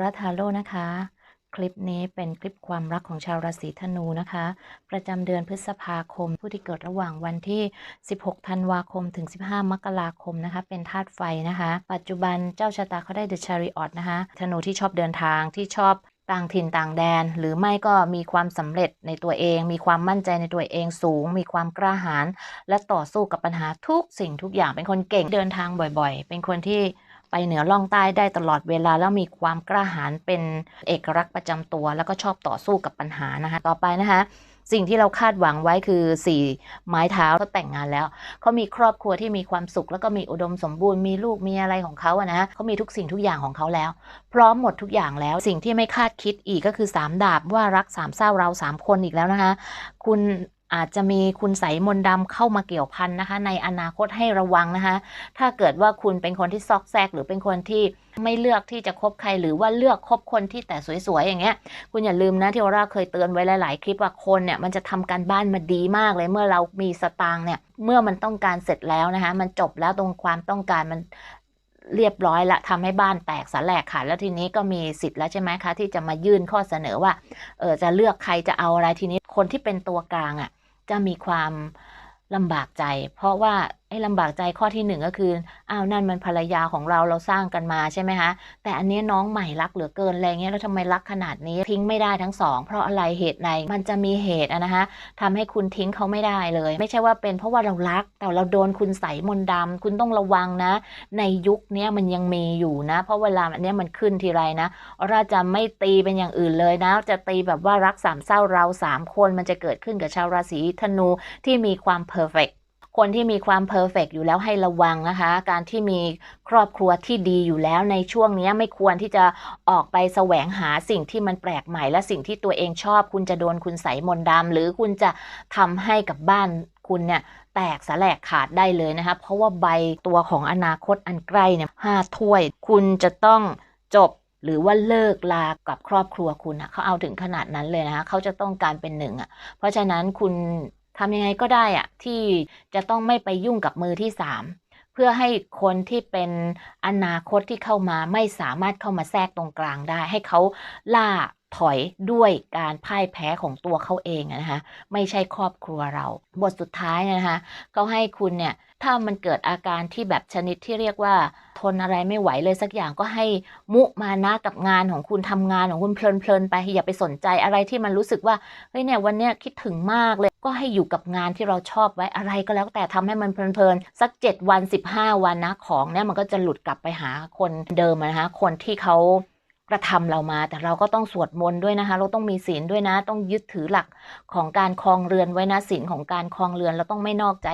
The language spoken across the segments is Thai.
ระทาโร่นะคะ คลิปนี้เป็นคลิปความรักของชาวราศีธนูนะคะ ประจำเดือนพฤษภาคม ผู้ที่เกิดระหว่างวันที่ 16 ธันวาคมถึง 15 มกราคมนะคะ เป็นธาตุไฟนะคะ ปัจจุบันเจ้าชะตาเขาได้เดอะชาริออตนะคะ ธนูที่ชอบเดินทางที่ชอบต่างถิ่นต่างแดน หรือไม่ก็มีความสำเร็จในตัวเอง มีความมั่นใจในตัวเองสูง มีความกล้าหาญและต่อสู้กับปัญหาทุกสิ่งทุกอย่างเป็นคนเก่งเดินทางบ่อย ๆ เป็นคนที่ เหนือล่องใต้ได้ตลอดเวลาแล้วมีความกล้าหาญเป็นเอกลักษณ์ประจำตัว แล้วก็ชอบต่อสู้กับปัญหานะคะต่อไปนะคะสิ่งที่เราคาดหวังไว้คือสี่ไม้เท้าเขาแต่งงานแล้ว เขามีครอบครัวที่มีความสุข แล้วก็มีอุดมสมบูรณ์มีลูกมีอะไรของเขาอะนะเขามีทุกสิ่งทุกอย่างของเขาแล้ว พร้อมหมดทุกอย่างแล้วสิ่งที่ไม่คาดคิดอีกก็คือสามดาบว่ารักสามเศร้าเราสามคนอีกแล้วนะคะ คุณ อาจจะมีคุณใสยมนต์ดำเข้ามาเกี่ยวพันนะคะ ในอนาคตให้ระวังนะคะ ถ้าเกิดว่าคุณเป็นคนที่ซอกแซกหรือเป็นคนที่ไม่เลือกที่จะคบใครหรือว่าเลือกคบคนที่แต่สวยๆอย่างเงี้ย คุณอย่าลืมนะที่วราเคยเตือนไว้หลาย ๆ คลิปว่าคนเนี่ยมันจะทำการบ้านมาดีมากเลยเมื่อเรามีสตางค์เนี่ยเมื่อมันต้องการเสร็จแล้วนะคะ มันจบแล้วตรงความต้องการมันเรียบร้อยละทำให้บ้านแตกสลายขาดแล้วทีนี้ก็มีสิทธิ์แล้วใช่ไหมคะ ที่จะมายื่นข้อเสนอว่าเออจะเลือกใครจะเอาอะไรทีนี้คนที่เป็นตัวกลางอะ จะมีความลำบากใจ เพราะว่าไอ้ลำบากใจข้อที่หนึ่งก็คืออ้าวนั่นมันภรรยาของเราเราสร้างกันมาใช่ไหมคะแต่อันนี้น้องใหม่รักเหลือเกินอะไรเงี้ยแล้วทำไมรักขนาดนี้ทิ้งไม่ได้ทั้งสองเพราะอะไรเหตุใดมันจะมีเหตุอะนะคะทำให้คุณทิ้งเขาไม่ได้เลย ไม่ใช่ว่าเป็นเพราะว่าเรารักแต่เราโดนคุณใส่มนต์ดำคุณต้องระวังนะ ในยุคนี้มันยังมีอยู่นะ เพราะเวลาอันเนี้ยมันขึ้นทีไรนะเราจะไม่ตีเป็นอย่างอื่นเลยนะ จะตีแบบว่ารักสามเศร้าเราสามคนมันจะเกิดขึ้นกับชาวราศีธนูที่มีความเพอร์เฟก คนที่มีความเพอร์เฟกอยู่แล้วให้ระวังนะคะ การที่มีครอบครัวที่ดีอยู่แล้วในช่วงนี้ไม่ควรที่จะออกไปแสวงหาสิ่งที่มันแปลกใหม่ และสิ่งที่ตัวเองชอบ คุณจะโดนคุณใสมนดำหรือคุณจะทำให้กับบ้านคุณเนี่ยแตกสแลายขาดได้เลยนะคะ เพราะว่าใบตัวของอนาคตอันใกล้เนี่ยห้าถ้วย คุณจะต้องจบหรือว่าเลิกลากับครอบครัวคุณอะเขาเอาถึงขนาดนั้นเลยนะคะเขาจะต้องการเป็นหนึ่งอะ เพราะฉะนั้นคุณ ทำยังไงก็ได้อะที่จะต้องไม่ไปยุ่งกับมือที่สามเพื่อให้คนที่เป็นอนาคตที่เข้ามาไม่สามารถเข้ามาแทรกตรงกลางได้ ให้เขาล่า ถอยด้วยการพ่ายแพ้ของตัวเขาเองนะคะไม่ใช่ครอบครัวเรา บทสุดท้ายนะคะเขาให้คุณเนี่ยถ้ามันเกิดอาการที่แบบชนิดที่เรียกว่าทนอะไรไม่ไหวเลยสักอย่างก็ให้มุมานะกับงานของคุณทำงานของคุณเพลินๆไปอย่าไปสนใจอะไรที่มันรู้สึกว่าเฮ้ยเนี่ยวันเนี้ยคิดถึงมากเลย ก็ให้อยู่กับงานที่เราชอบไว้อะไรก็แล้วแต่ทำให้มันเพลินๆสัก 7 วัน 15 วันนะของเนี่ยมันก็จะหลุดกลับไปหาคนเดิมนะคะคนที่เขา กระทำเรามา แต่เราก็ต้องสวดมนต์ด้วยนะคะ เราต้องมีศีลด้วยนะ ต้องยึดถือหลักของการคลองเรือนไว้นะศีลของการคลองเรือนเราต้องไม่นอกใจ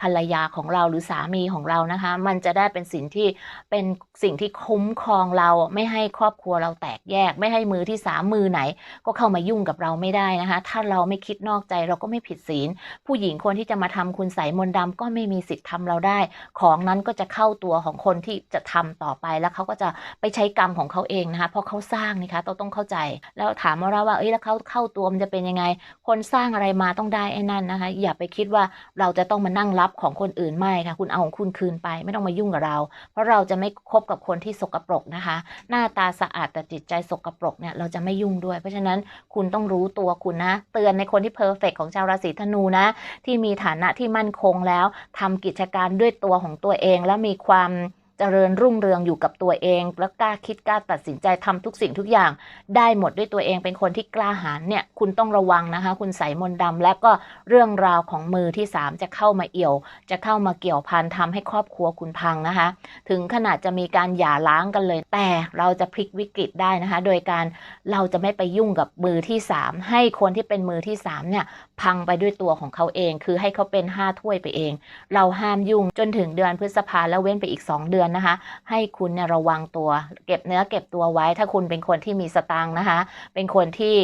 ภรรยาของเราหรือสามีของเรานะคะ มันจะได้เป็นสิ่งที่เป็นสิ่งที่คุ้มครองเราไม่ให้ครอบครัวเราแตกแยก ไม่ให้มือที่สามมือไหน ก็เข้ามายุ่งกับเราไม่ได้นะคะ ถ้าเราไม่คิดนอกใจเราก็ไม่ผิดศีล ผู้หญิงคนที่จะมาทำคุณใสมนต์ดำก็ไม่มีสิทธิ์ทำเราได้ ของนั้นก็จะเข้าตัวของคนที่จะทำต่อไปแล้วเขาก็จะไปใช้กรรมของเขาเองนะคะราะเขาสร้างนี่คะเราต้องเข้าใจ แล้วถามเราว่าเอ้ยแล้วเขาเข้าตัวมันจะเป็นยังไง คนสร้างอะไรมาต้องได้ไอ้นั่นนะคะ อย่าไปคิดว่าเราจะต้องมานั่งรับของคนอื่นไม่ค่ะ คุณเอาของคุณคืนไป ไม่ต้องมายุ่งกับเรา เพราะเราจะไม่คบกับคนที่สกปรกนะคะ หน้าตาสะอาดแต่จิตใจสกปรกเนี่ยเราจะไม่ยุ่งด้วย เพราะฉะนั้นคุณต้องรู้ตัวคุณนะ เตือนในคนที่เพอร์เฟกของชาวราศีธนูนะ ที่มีฐานะที่มั่นคงแล้วทำกิจการด้วยตัวของตัวเองและมีความ จริญรุ่งเรืองอยู่กับตัวเอง แล้วกล้าคิดกล้าตัดสินใจทำทุกสิ่งทุกอย่าง ได้หมดด้วยตัวเองเป็นคนที่กล้าหาญเนี่ยคุณต้องระวังนะคะ คุณใส่มนต์ดำและก็เรื่องราวของมือที่ 3 จะเข้ามาเอี่ยว จะเข้ามาเกี่ยวพันทำให้ครอบครัวคุณพังนะคะ ถึงขนาดจะมีการหย่าร้างกันเลย แต่เราจะพลิกวิกฤตได้นะคะ โดยการเราจะไม่ไปยุ่งกับมือที่ 3 ให้คนที่เป็นมือที่3เนี่ย พังไปด้วยตัวของเขาเอง คือให้เขาเป็น5ถ้วยไปเอง เราห้ามยุ่งจนถึงเดือนพฤษภาแล้วเว้นไปอีก 2 เดือนนะคะ ให้คุณเนี่ยระวังตัว เก็บเนื้อเก็บตัวไว้ ถ้าคุณเป็นคนที่มีสตังค์นะคะ เป็นคนที่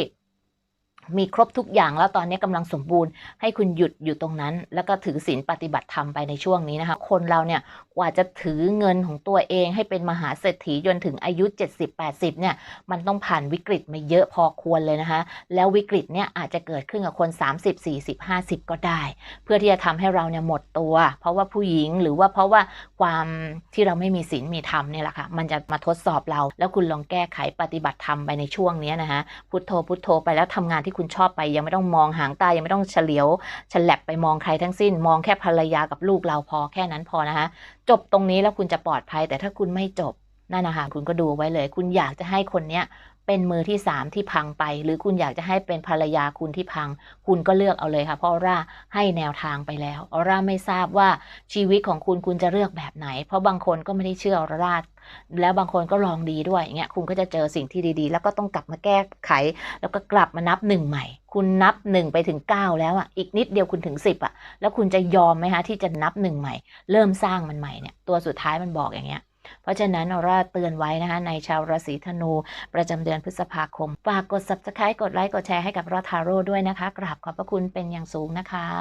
มีครบทุกอย่างแล้วตอนนี้กำลังสมบูรณ์ให้คุณหยุดอยู่ตรงนั้น แล้วก็ถือศีลปฏิบัติธรรมไปในช่วงนี้นะคะคนเราเนี่ยกว่าจะถือเงินของตัวเองให้เป็นมหาเศรษฐีจนถึงอายุ 70-80เนี่ยมันต้องผ่านวิกฤตมาเยอะพอควรเลยนะคะ แล้ววิกฤตเนี่ยอาจจะเกิดขึ้นกับคน 30 40 50 ก็ได้ เพื่อที่จะทำให้เราเนี่ยหมดตัว เพราะว่าผู้หญิงหรือว่าเพราะว่าความที่เราไม่มีศีลมีธรรมเนี่ยแหละค่ะมันจะมาทดสอบเรา แล้วคุณลองแก้ไขปฏิบัติธรรมไปในช่วงนี้นะคะพุทโธพุทโธไปแล้วทำงานที่คุณชอบไป ยังไม่ต้องมองหางตายังไม่ต้องเฉลียวฉลับไปมองใครทั้งสิ้น มองแค่ภรรยากับลูกเราพอแค่นั้นพอนะคะจบตรงนี้แล้วคุณจะปลอดภัย แต่ถ้าคุณไม่จบนั่นนะคะคุณก็ดูไว้เลย คุณอยากจะให้คนเนี้ย เป็นมือที่สามที่พังไป หรือคุณอยากจะให้เป็นภรรยาคุณที่พัง คุณก็เลือกเอาเลยค่ะ เพราะออร่าให้แนวทางไปแล้วออร่าไม่ทราบว่าชีวิตของคุณคุณจะเลือกแบบไหน เพราะบางคนก็ไม่ได้เชื่อออร่าแล้วบางคนก็ลองดีด้วยอย่างเงี้ยคุณก็จะเจอสิ่งที่ดีๆ แล้วก็ต้องกลับมาแก้ไข แล้วก็กลับมานับหนึ่งใหม่ คุณนับหนึ่งไปถึง 9 แล้วอะอีกนิดเดียวคุณถึง 10อะแล้วคุณจะยอมไหมคะที่จะนับหนึ่งใหม่ เริ่มสร้างมันใหม่เนี่ยตัวสุดท้ายมันบอกอย่างเงี้ย เพราะฉะนั้นเราเตือนไว้นะคะในชาวราศีธนู ประจำเดือนพฤษภาคม ฝากกด subscribe กดไลค์กดแชร์ให้กับรอทาโร่ด้วยนะคะ กราบขอบพระคุณเป็นอย่างสูงนะคะ